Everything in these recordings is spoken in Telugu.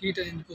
సీట్ ఎందుకు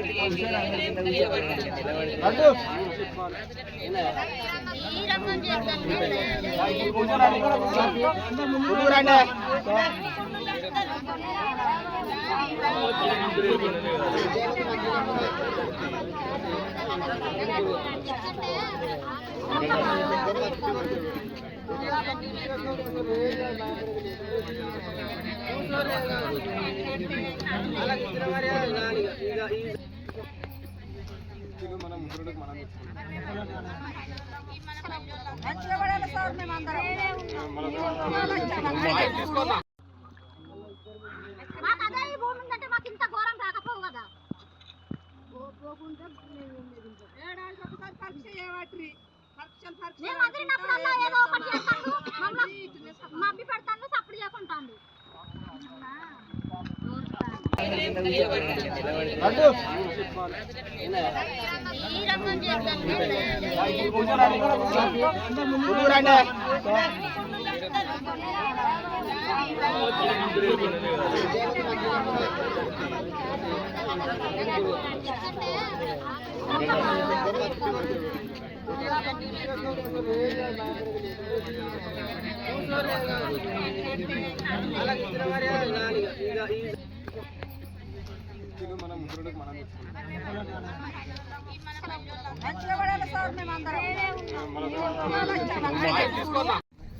అదే ఈ భూమి ఉందంటే మాకు ఇంత ఘోరం రాకపోవు కదా మేము వదిలినప్పుడల్లా ఏదో ఒకటి మనం మా మబ్బి పెడతాను ఈ రకం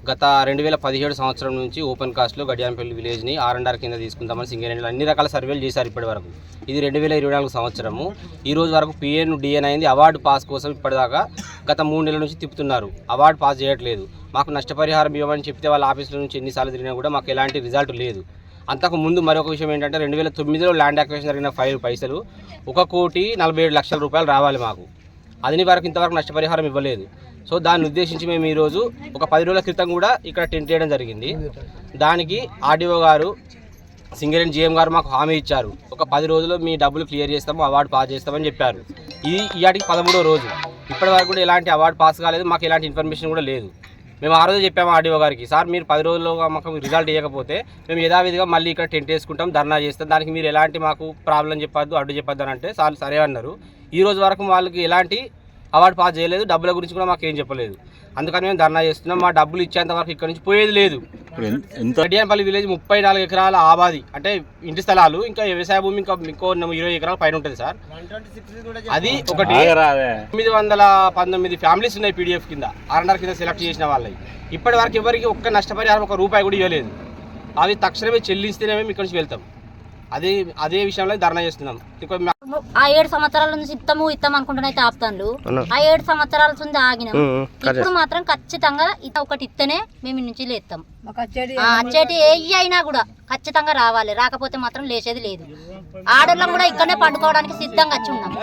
గత రెండు వేల పదిహేడు సంవత్సరం నుంచి ఓపెన్ కాస్ట్లో గడియాంపల్లి విలేజ్ని ఆర్ అండ్ ఆర్ కింద తీసుకుందామని సింగరేణిలో అన్ని రకాల సర్వేలు చేశారు ఇప్పటి వరకు. ఇది రెండు వేల ఇరవై నాలుగు సంవత్సరము. ఈ రోజు వరకు పిఎన్ డిఎన్ అయింది. అవార్డు పాస్ కోసం ఇప్పటిదాకా గత మూడు నెలల నుంచి తిప్పుతున్నారు. అవార్డు పాస్ చేయట్లేదు. మాకు నష్టపరిహారం ఇవ్వమని చెప్తే వాళ్ళ ఆఫీసుల నుంచి ఎన్నిసార్లు తిరిగినా కూడా మాకు ఎలాంటి రిజల్ట్ లేదు. అంతకు ముందు మరొక విషయం ఏంటంటే రెండు వేల తొమ్మిదిలో ల్యాండ్ అక్వేషన్ జరిగిన ఫైవ్ పైసలు ఒక కోటి నలభై ఏడు లక్షల రూపాయలు రావాలి మాకు. అదిని వరకు ఇంతవరకు నష్టపరిహారం ఇవ్వలేదు. సో దాన్ని ఉద్దేశించి మేము ఈరోజు ఒక పది రోజుల క్రితం కూడా ఇక్కడ టెంట్ చేయడం జరిగింది. దానికి ఆర్డీఓ గారు సింగరేణి జీఎం గారు మాకు హామీ ఇచ్చారు. ఒక పది రోజుల్లో మీ డబ్బులు క్లియర్ చేస్తాము అవార్డు పాస్ చేస్తామని చెప్పారు. ఇది ఇయాటికి పదమూడో రోజు. ఇప్పటివరకు కూడా ఎలాంటి అవార్డు పాస్ కాలేదు మాకు ఎలాంటి ఇన్ఫర్మేషన్ కూడా లేదు. మేము ఆ రోజు చెప్పాము ఆర్డీఓ గారికి సార్ మీరు పది రోజుల్లో మాకు రిజల్ట్ ఇవ్వకపోతే మేము యథావిధిగా మళ్ళీ ఇక్కడ టెంట్ వేసుకుంటాం ధర్నా చేస్తాం. దానికి మీరు ఎలాంటి మాకు ప్రాబ్లం చెప్పొద్దు అడ్డు చెప్పొద్దు అని అంటే సార్ సరే అన్నారు. ఈ రోజు వరకు వాళ్ళకి ఎలాంటి అవార్డు పాస్ చేయలేదు. డబ్బుల గురించి కూడా మాకు ఏం చెప్పలేదు. అందుకని మేము ధర్నా చేస్తున్నాం. మా డబ్బులు ఇచ్చేంత వరకు ఇక్కడ నుంచి పోయేది లేదు. గడియానపల్లి విలేజ్ ముప్పై నాలుగు ఎకరాల ఆబాది. అంటే ఇంటి స్థలాలు ఇంకా వ్యవసాయ భూమి ఇంకా ఇంకో ఇరవై ఎకరాల పైన ఉంటుంది సార్. అది ఒకటి. తొమ్మిది వందల పంతొమ్మిది ఫ్యామిలీస్ ఉన్నాయి పీడిఎఫ్ కింద. ఆర్ఎన్ఆర్ కింద సెలెక్ట్ చేసిన వాళ్ళవి. ఇప్పటి వరకు ఎవరికి ఒక్క నష్టపరిహారం ఒక రూపాయి కూడా ఇవ్వలేదు. అవి తక్షణమే చెల్లిస్తేనే మేము ఇక్కడ నుంచి వెళ్తాం. అదే అదే విషయంలో ధర్నా చేస్తున్నాం. ఆ ఏడు సంవత్సరాల నుంచి ఇత్తము ఇత్తం అనుకుంటున్నైతే ఆపుతాను ఆ ఏడు సంవత్సరాల నుంచి ఆగినాం. ఇప్పుడు మాత్రం ఖచ్చితంగా ఇత ఒకటి ఇత్తనే మేము నుంచి లేస్తాం ఆ, అచ్చేటి ఏ అయినా కూడా ఖచ్చితంగా రావాలి. రాకపోతే మాత్రం లేచేది లేదు. ఆడోళ్ళం కూడా ఇక్కడనే పండుకోవడానికి సిద్ధంగా వచ్చి ఉన్నాం.